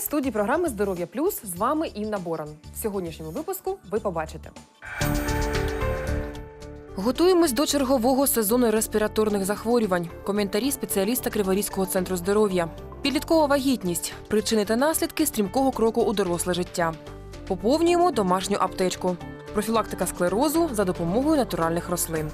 В студії програми Здоров'я Плюс. З вами Інна Борон. В сьогоднішньому випуску ви побачите. Готуємось до чергового сезону респіраторних захворювань. Коментарі спеціаліста Криворізького центру здоров'я. Підліткова вагітність, причини та наслідки стрімкого кроку у доросле життя. Поповнюємо домашню аптечку. Профілактика склерозу за допомогою натуральних рослин.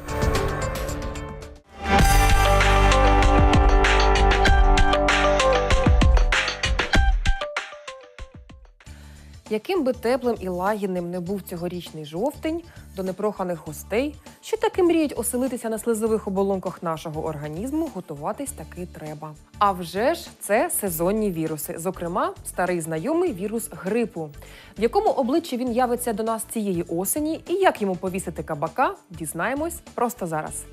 Яким би теплим і лагідним не був цьогорічний жовтень, до непроханих гостей, що таки мріють оселитися на слизових оболонках нашого організму, готуватись таки треба. А вже ж це сезонні віруси, зокрема, старий знайомий вірус грипу, в якому обличчі він явиться до нас цієї осені, і як йому повісити кабака, дізнаємось просто зараз.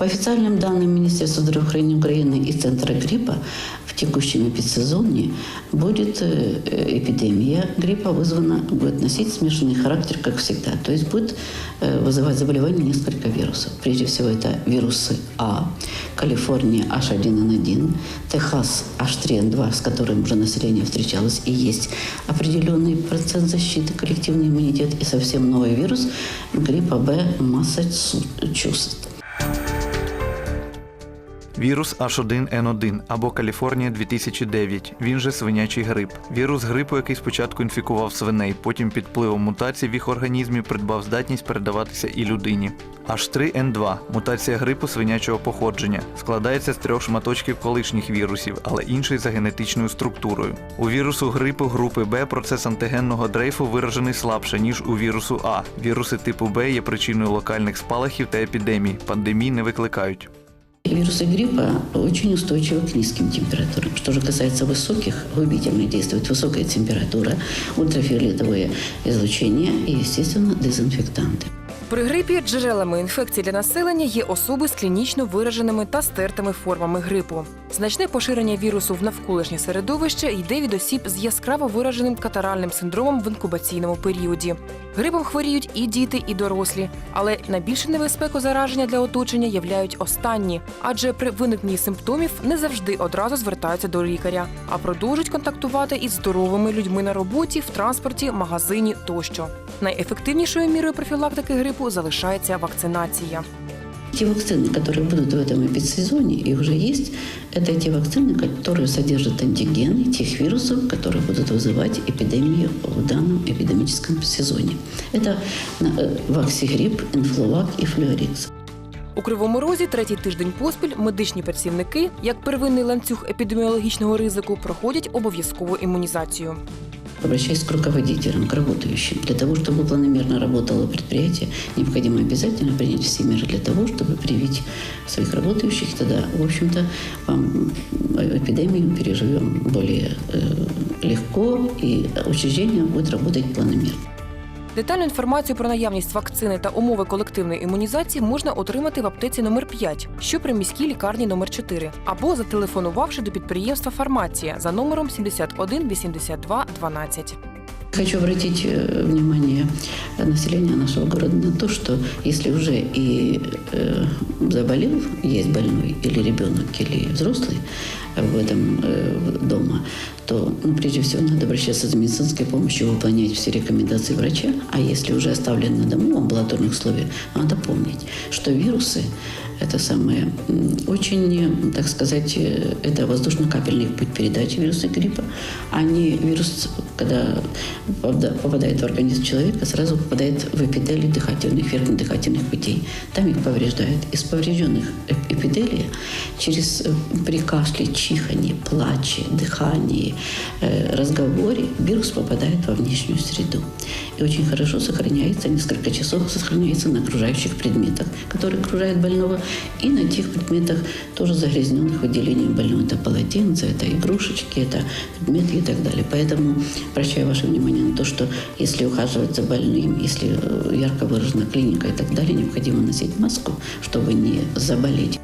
По официальным данным Министерства здравоохранения Украины и Центра гриппа, в текущем эпидсезоне будет э, э, эпидемия гриппа вызвана, будет носить смешанный характер, как всегда. То есть будет э, вызывать заболевание несколько вирусов. Прежде всего это вирусы А, Калифорния H1N1, Техас H3N2, с которым уже население встречалось и есть определенный процент защиты, коллективный иммунитет и совсем новый вирус гриппа Б Массачусетс. Вірус H1N1 або Каліфорнія 2009. Він же свинячий грип. Вірус грипу, який спочатку інфікував свиней, потім під впливом мутацій в їх організмі придбав здатність передаватися і людині. H3N2 мутація грипу свинячого походження. Складається з трьох шматочків колишніх вірусів, але інший за генетичною структурою. У вірусу грипу групи Б процес антигенного дрейфу виражений слабше, ніж у вірусу А. Віруси типу Б є причиною локальних спалахів та епідемій. Пандемій не викликають. Вирусы гриппа очень устойчивы к низким температурам. Что же касается высоких, губительно действует высокая температура, ультрафиолетовое излучение и, естественно, дезинфектанты. При грипі джерелами інфекції для населення є особи з клінічно вираженими та стертими формами грипу. Значне поширення вірусу в навколишнє середовище йде від осіб з яскраво вираженим катаральним синдромом в інкубаційному періоді. Грипом хворіють і діти, і дорослі, але найбільшу небезпеку зараження для оточення являють останні, адже при виникненні симптомів не завжди одразу звертаються до лікаря, а продовжують контактувати із здоровими людьми на роботі, в транспорті, магазині тощо. Найефективнішою мірою профілактики грипу залишається вакцинація. Те вакцины, которые будут в этом эпидсезоне и уже есть, это те вакцины, которые содержат антигены тех вирусов, которые будут вызывать эпидемию в данном эпидемическом сезоне. Это э, ваксигрипп, инфлувак и флюорикс. У кривому розі третій тиждень поспіль медичні працівники, як первинний ланцюг епідеміологічного ризику, проходять обов'язкову імунізацію. Обращаясь к руководителям, к работающим, для того, чтобы планомерно работало предприятие, необходимо обязательно принять все меры для того, чтобы привить своих работающих. Тогда, в общем-то, вам эпидемию переживем более э, легко, и учреждение будет работать планомерно. Детальну інформацію про наявність вакцини та умови колективної імунізації можна отримати в аптеці номер 5 що при міській лікарні номер 4 або зателефонувавши до підприємства Фармація за номером 71 82 12. Хочу обратить э, внимание населения нашего города на то, что если уже и э, заболел, есть больной или ребенок, или взрослый в этом э, дома, то ну, прежде всего надо обращаться за медицинской помощью, выполнять все рекомендации врача. А если уже оставлен на дому в амбулаторных условиях, надо помнить, что вирусы это самое очень, так сказать, э, это воздушно-капельный путь передачи вируса гриппа. Они вирус, когда попада- попадает в организм человека, сразу попадает в эпиделий дыхательных, верхних дыхательных путей. Там их повреждает. Из поврежденных эп- эпиделия через э, при кашле, чиханье, плаче, дыхании, э, разговоре вирус попадает во внешнюю среду. И очень хорошо сохраняется, несколько часов сохраняется на окружающих предметах, которые окружают больного, и на тех предметах, тоже загрязненных выделением больного. Это полотенце, это игрушечки, это предметы и так далее. Поэтому обращаю ваше внимание на то, что если ухаживать за больным, если э, ярко выражена клиника и так далее, необходимо носить маску, чтобы не заболеть.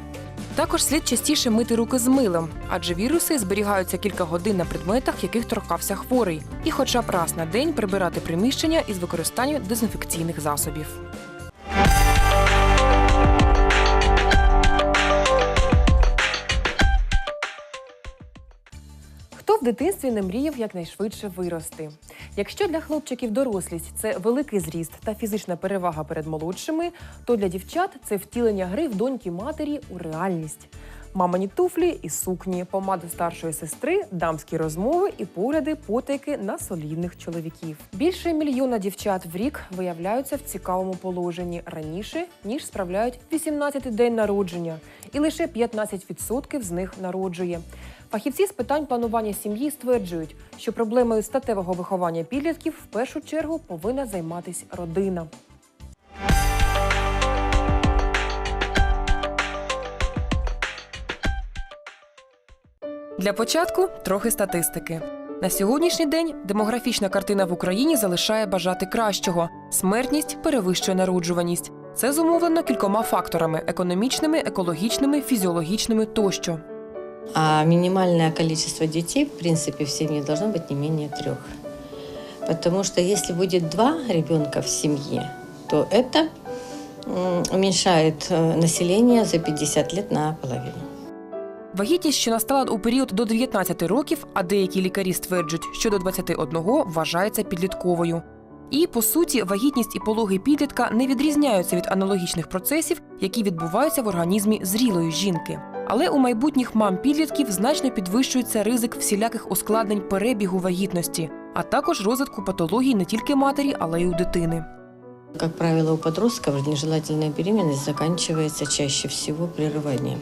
Також слід частіше мити руки з милом, адже віруси зберігаються кілька годин на предметах, яких торкався хворий, і хоча б раз на день прибирати приміщення із використанням дезінфекційних засобів. Дитинстві не мріяв якнайшвидше вирости. Якщо для хлопчиків дорослість це великий зріст та фізична перевага перед молодшими, то для дівчат це втілення гри в доньки матері у реальність. Мамині туфлі і сукні, помада старшої сестри, дамські розмови і погляди потайки на солідних чоловіків. Більше мільйона дівчат в рік виявляються в цікавому положенні раніше ніж справляють 18-й день народження, і лише 15% з них народжує. Фахівці з питань планування сім'ї стверджують, що проблемою статевого виховання підлітків в першу чергу повинна займатися родина. Для початку трохи статистики. На сьогоднішній день демографічна картина в Україні залишає бажати кращого. Смертність перевищує народжуваність. Це зумовлено кількома факторами: економічними, екологічними, фізіологічними тощо. А минимальное количество детей, в принципе, в семье должно быть не менее трех. Потому что если будет два ребенка в семье, то это м, уменьшает э, население за 50 лет наполовину. Вагітність, що настала у період до 19 років, а деякі лікарі стверджують, що до 21 вважається підлітковою. І по суті, вагітність і пологи підлітка не відрізняються від аналогічних процесів, які відбуваються в організмі зрілої жінки. Але у майбутніх мам підлітків значно підвищується ризик всіляких ускладнень перебігу вагітності, а також розвитку патологій не тільки матері, але й у дитини. Как правило, у подростков нежелательная беременность заканчивается чаще всего прерыванием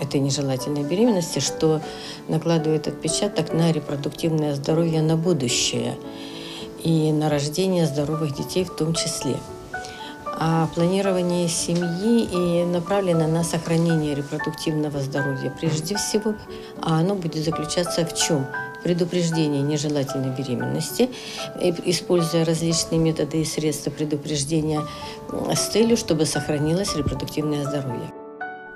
этой нежелательной беременности, что накладывает отпечаток на репродуктивное здоровье на будущее и на рождение здоровых детей в том числе. А планирование семьи и направлено на сохранение репродуктивного здоровья прежде всего, а оно будет заключаться в чем? Предупреждение нежелательной беременности, и- используя различные методы и средства предупреждения м, с целью, чтобы сохранилось репродуктивное здоровье.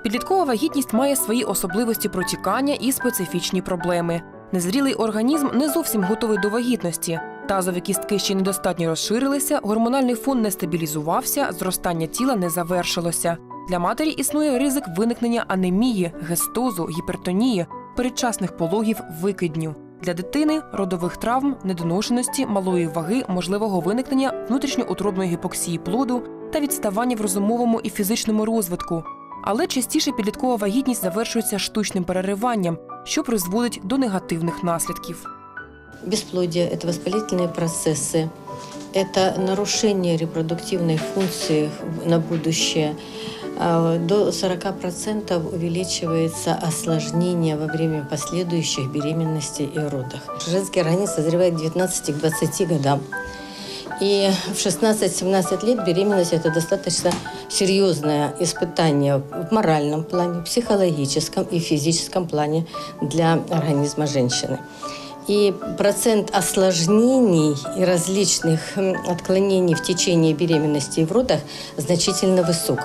Підліткова вагітність має свої особливості протікання і специфічні проблеми. Незрілий організм не зовсім готовий до вагітності. Тазові кістки ще недостатньо розширилися, гормональний фон не стабілізувався, зростання тіла не завершилося. Для матері існує ризик виникнення анемії, гестозу, гіпертонії, передчасних пологів, викидню. Для дитини родових травм, недоношеності, малої ваги, можливого виникнення внутрішньоутробної гіпоксії плоду та відставання в розумовому і фізичному розвитку. Але частіше підліткова вагітність завершується штучним перериванням, що призводить до негативних наслідків. Бесплодие – это воспалительные процессы, это нарушение репродуктивной функции на будущее. А, До 40% увеличивается осложнение во время последующих беременностей и родах. Женский организм созревает к 19 к 20 годам. И в 16-17 лет беременность – это достаточно серьезное испытание в моральном плане, психологическом и физическом плане для организма женщины. И процент осложнений и различных отклонений в течение беременности и в родах значительно высок.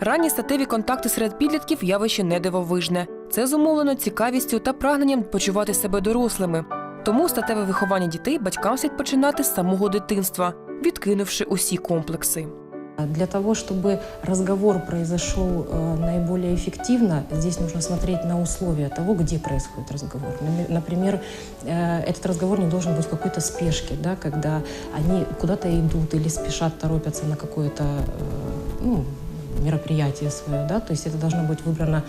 Ранні статеві контакти серед підлітків явище не дивовижне. Це зумовлено цікавістю та прагненням почувати себе дорослими. Тому статеве виховання дітей батькам слід починати з самого дитинства, відкинувши усі комплекси. Для того, чтобы разговор произошел э, наиболее эффективно, здесь нужно смотреть на условия того, где происходит разговор. Например, э, этот разговор не должен быть в какой-то спешке, да, когда они куда-то идут или спешат, торопятся на какое-то э, ну, мероприятие свое. Да? То есть это должна быть выбрана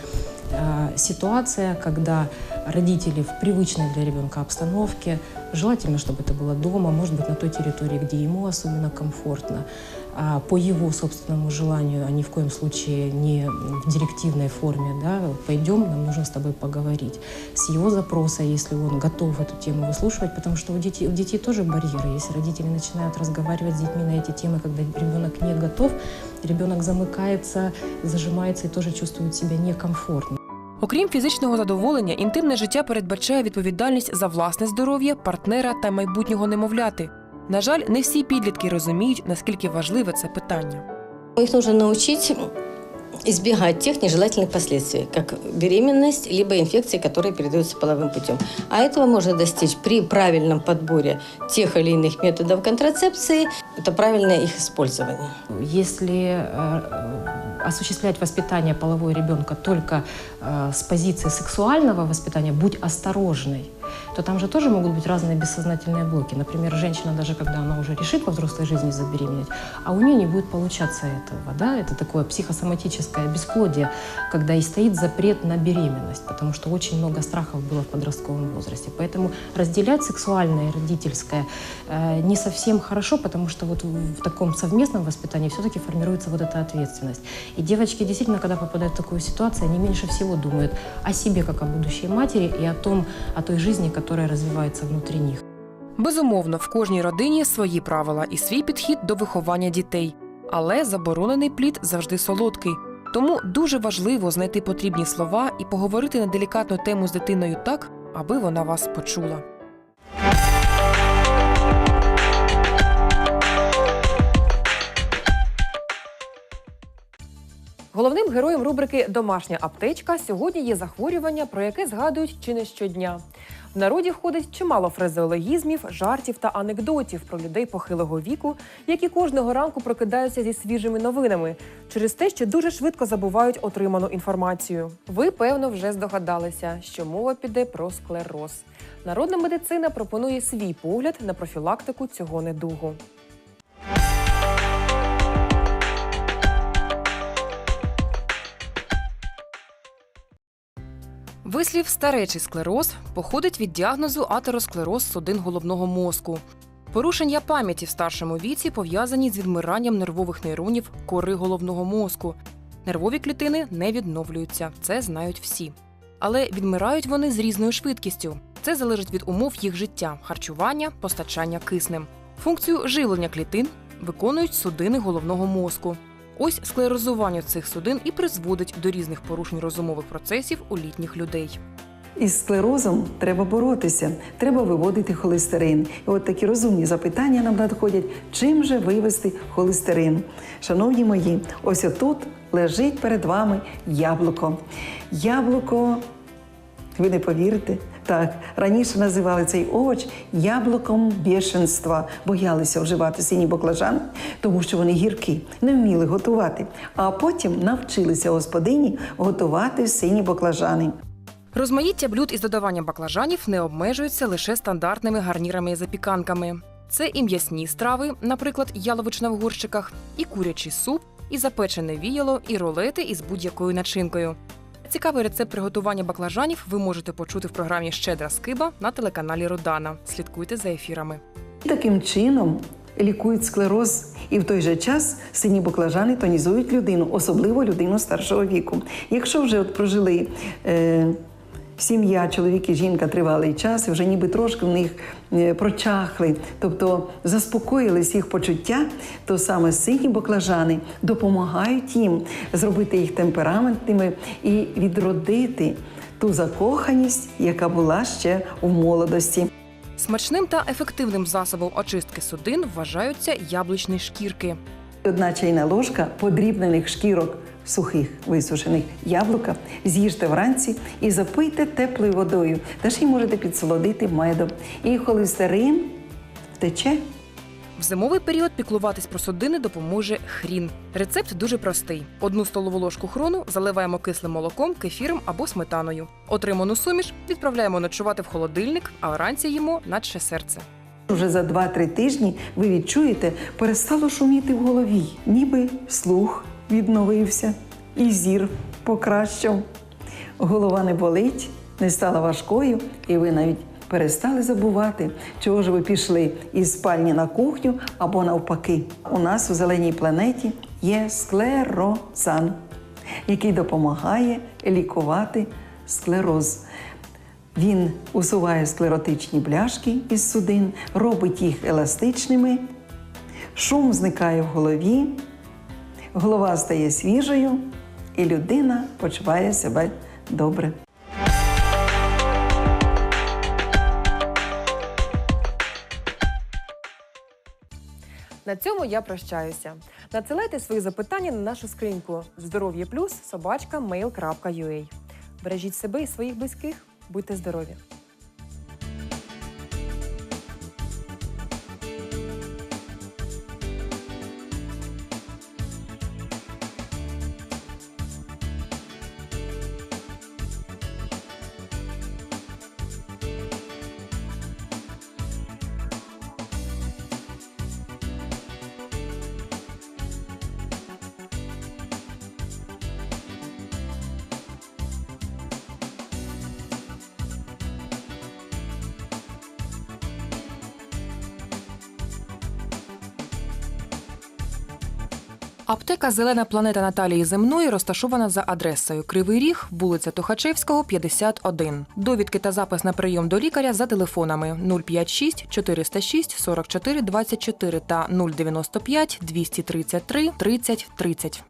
ситуация, когда родители в привычной для ребенка обстановке, желательно, чтобы это было дома, может быть, на той территории, где ему особенно комфортно, а по его собственному желанию, а ни в коем случае не в директивной форме, да, пойдем, нам нужно с тобой поговорить. С его запроса, если он готов эту тему выслушивать, потому что у детей, у детей тоже барьеры. Если родители начинают разговаривать с детьми на эти темы, когда ребенок не готов, ребенок замыкается, зажимается и тоже чувствует себя некомфортно. Окрім фізичного задоволення, інтимне життя передбачає відповідальність за власне здоров'я, партнера та майбутнього немовляти. На жаль, не всі підлітки розуміють, наскільки важливе це питання. Их нужно научить избегать тех нежелательных последствий, как беременность, либо инфекции, которые передаются половым путем. А этого можно достичь при правильном подборе тех или иных методов контрацепции. Это правильное их использование. Если э, осуществлять воспитание полового ребенка только э, с позиции сексуального воспитания, будь осторожной. То там же тоже могут быть разные бессознательные блоки. Например, женщина, даже когда она уже решит во взрослой жизни забеременеть, а у нее не будет получаться этого. Да? Это такое психосоматическое бесплодие, когда и стоит запрет на беременность, потому что очень много страхов было в подростковом возрасте. Поэтому разделять сексуальное и родительское э, не совсем хорошо, потому что вот в, в таком совместном воспитании все-таки формируется вот эта ответственность. И девочки действительно, когда попадают в такую ситуацию, они меньше всего думают о себе как о будущей матери и о том, о той жизни, которая развивается внутри них. Безумовно, в кожній родині свої правила і свій підхід до виховання дітей. Але заборонений плід завжди солодкий. Тому дуже важливо знайти потрібні слова і поговорити на делікатну тему з дитиною так, аби вона вас почула. Головним героєм рубрики Домашня аптечка сьогодні є захворювання, про яке згадують чи не щодня. В народі ходить чимало фразеологізмів, жартів та анекдотів про людей похилого віку, які кожного ранку прокидаються зі свіжими новинами через те, що дуже швидко забувають отриману інформацію. Ви, певно, вже здогадалися, що мова піде про склероз. Народна медицина пропонує свій погляд на профілактику цього недугу. Вислів старечий склероз походить від діагнозу атеросклероз судин головного мозку. Порушення пам'яті в старшому віці пов'язані з відмиранням нервових нейронів кори головного мозку. Нервові клітини не відновлюються, це знають всі. Але відмирають вони з різною швидкістю. Це залежить від умов їх життя, харчування, постачання киснем. Функцію живлення клітин виконують судини головного мозку. Ось склерозування цих судин і призводить до різних порушень розумових процесів у літніх людей. Із склерозом треба боротися, треба виводити холестерин. І от такі розумні запитання нам надходять: чим же вивести холестерин? Шановні мої, ось отут лежить перед вами яблуко. Яблуко, ви не повірите. Так, раніше називали цей овоч яблуком бешенства. Боялися вживати сині баклажани, тому що вони гіркі, не вміли готувати. А потім навчилися господині готувати сині баклажани. Розмаїття блюд із додаванням баклажанів не обмежується лише стандартними гарнірами і запіканками. Це і м'ясні страви, наприклад, яловична в горщиках, і курячий суп, і запечене віяло, і ролети із будь-якою начинкою. Цікавий рецепт приготування баклажанів ви можете почути в програмі Щедра скиба на телеканалі Родана. Слідкуйте за ефірами. Таким чином лікують склероз і в той же час сині баклажани тонізують людину, особливо людину старшого віку. Якщо вже от прожили е, сім'я, чоловік і жінка тривалий час, і вже ніби трошки в них е, прочахли, тобто заспокоїлись їх почуття, то саме сині баклажани допомагають їм зробити їх темпераментними і відродити ту закоханість, яка була ще у молодості. Смачним та ефективним засобом очистки судин вважаються яблучні шкірки. Одна чайна ложка подрібнених шкірок сухих висушених яблука з'їжте вранці і запийте теплою водою. Та ще й можете підсолодити медом. І холестерин втече. В зимовий період піклуватись про судини допоможе хрін. Рецепт дуже простий: одну столову ложку хрону заливаємо кислим молоком, кефіром або сметаною. Отриману суміш відправляємо ночувати в холодильник, а вранці їмо наче серце. Уже за 2-3 тижні ви відчуєте, перестало шуміти в голові, ніби слух відновився і зір покращав. Голова не болить, не стала важкою, і ви навіть перестали забувати, чого ж ви пішли із спальні на кухню або навпаки. У нас у зеленій планеті є склерозан, який допомагає лікувати склероз. Він усуває склеротичні бляшки із судин, робить їх еластичними, шум зникає в голові, голова стає свіжою, і людина почуває себе добре. На цьому я прощаюся. Надсилайте свої запитання на нашу скриньку здоров'я плюс собачка Бережіть себе і своїх близьких. Будьте здорові! Аптека Зелена планета Наталії Земної розташована за адресою Кривий Ріг, вулиця Тухачевського, 51. Довідки та запис на прийом до лікаря за телефонами 056 406 44 24 та 095 233 30 30.